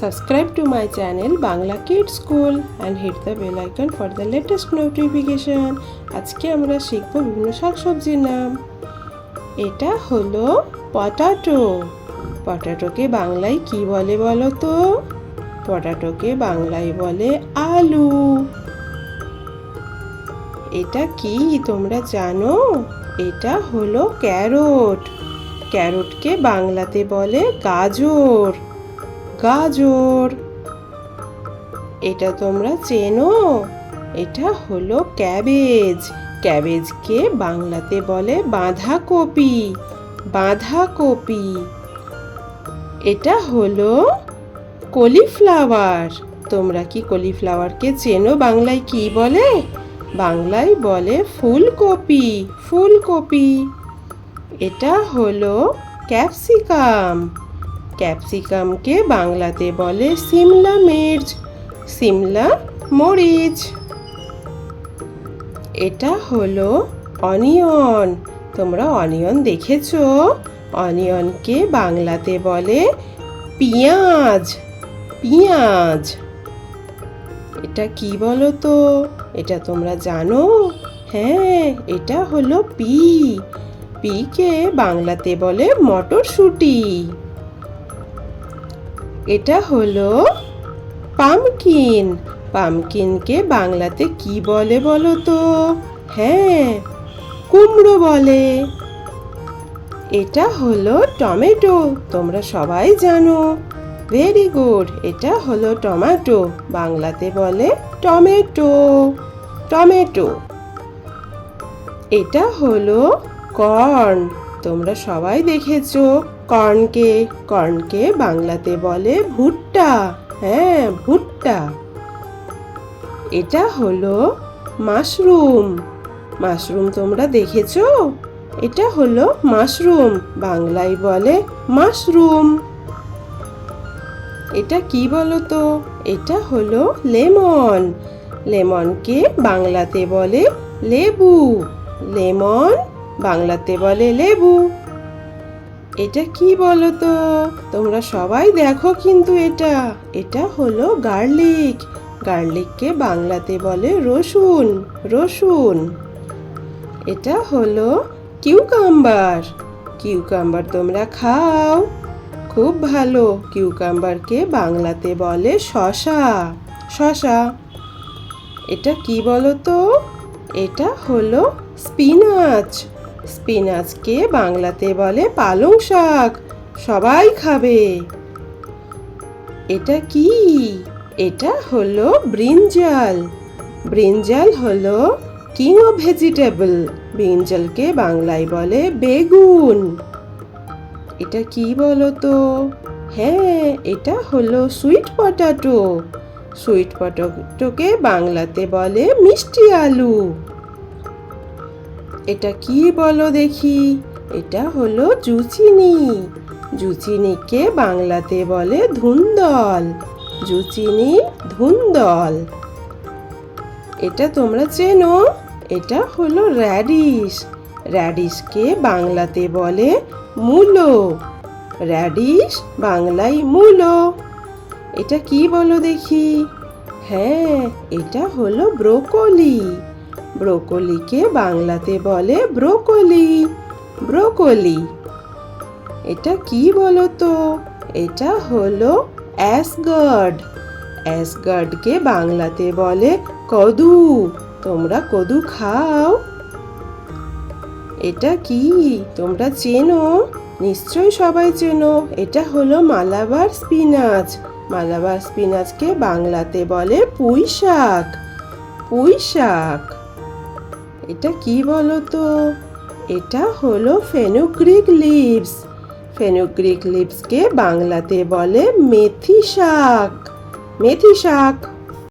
Subscribe to my channel, Bangla Kids School, and hit the bell icon for the latest notification. আজকে আমরা শিখব বিভিন্ন শাকসবজির নাম। এটা হলো পটাটো। পটাটোকে বাংলায় কি বলে বলো তো? পটাটোকে বাংলায় বলে আলু। এটা কি তোমরা জানো? এটা হলো ক্যারট। ক্যারটকে বাংলাতে বলে গাজর। গাজর। এটা তোমরা চেনো? এটা হলো ক্যাবেজ। ক্যাবেজকে বাংলাতে বলে বাঁধাকপি। বাঁধাকপি। এটা হলো কলিফ্লাওয়ার। তোমরা কি কলিফ্লাওয়ারকে চেনো? বাংলায় কি বলে? বাংলায় বলে ফুলকপি। ফুলকপি। এটা হলো ক্যাপসিকাম। ক্যাপসিকামকে বাংলাতে বলে সিমলা মির্চ, সিমলা মরিচ। এটা হলো অনিয়ন। তোমরা অনিয়ন দেখেছ? অনিয়নকে বাংলাতে বলে পিঁয়াজ পিঁয়াজ। এটা কি বলো তো এটা তোমরা জানো? হ্যাঁ এটা হলো পি। পিকে বাংলাতে বলে মটরশুঁটি। এটা হলো পামকিন। পামকিনকে বাংলাতে কি বলে বলো তো? হ্যাঁ কুমড়ো বলে। এটা হলো টমেটো, তোমরা সবাই জানো। ভেরি গুড এটা হলো টমেটো, বাংলাতে বলে টমেটো টমেটো। এটা হলো কর্ন, তোমরা সবাই দেখেছ। কর্নকে কর্নকে বাংলাতে বলে ভুট্টা। হ্যাঁ ভুট্টা। এটা হলো মাশরুম। মাশরুম তোমরা দেখেছ? এটা হলো মাশরুম। বাংলায় বলে মাশরুম। এটা কি বলো তো এটা হলো লেমন। লেমনকে বাংলাতে বলে লেবু। লেমন বাংলাতে বলে লেবু। এটা কি বলো তো তোমরা সবাই দেখো কিন্তু এটা। এটা হলো গার্লিক। গার্লিককে বাংলাতে বলে রসুন রসুন। এটা হলো কিউকাম্বার। কিউকাম্বার তোমরা খাও। খুব ভালো। কিউকাম্বারকে বাংলাতে বলে শশা। শশা। এটা কি বলো তো এটা হলো স্পিনাচ। স্পিনাচকে বাংলাতে বলে পালং শাক। সবাই খাবে। এটা কি? এটা হলো ব্রিঞ্জাল। ব্রিঞ্জাল হলো কিং অফ ভেজিটেবল। ব্রিঞ্জালকে বাংলায় বলে বেগুন। এটা কি বলো তো হ্যাঁ এটা হলো সুইট পটাটো। সুইট পটাটোকে বাংলাতে বলে মিষ্টি আলু। এটা কি বলো দেখি? এটা হলো জুচিনি। জুচিনিকে বাংলাতে বলে ধুন্দল। জুচিনি ধুন্দল। এটা তোমরা চেনো? এটা হলো র্যাডিশ। র্যাডিশকে বাংলাতে বলে মূলো। র্যাডিশ বাংলায় মূলো। এটা কি বলো দেখি? হ্যাঁ এটা হলো ব্রোকলি। ব্রোকলিকে বাংলাতে বলে ব্রোকলি ব্রোকলি। এটা কি বলো তো এটা হলো অ্যাসগার্ড। অ্যাসগার্ডকে বাংলাতে বলে কদু। তোমরা কদু খাও। এটা কি? তোমরা চেনো? নিশ্চয়ই সবাই চেনো। এটা হলো মালাবার স্পিনাচ। মালাবার স্পিনাচকে বাংলাতে বলে পুঁই শাক পুঁই শাক এটা কি বলো তো এটা হলো ফেনুগ্রিক লিভস। ফেনুগ্রিক লিভসকে বাংলাতে বলে মেথি শাক। মেথি শাক।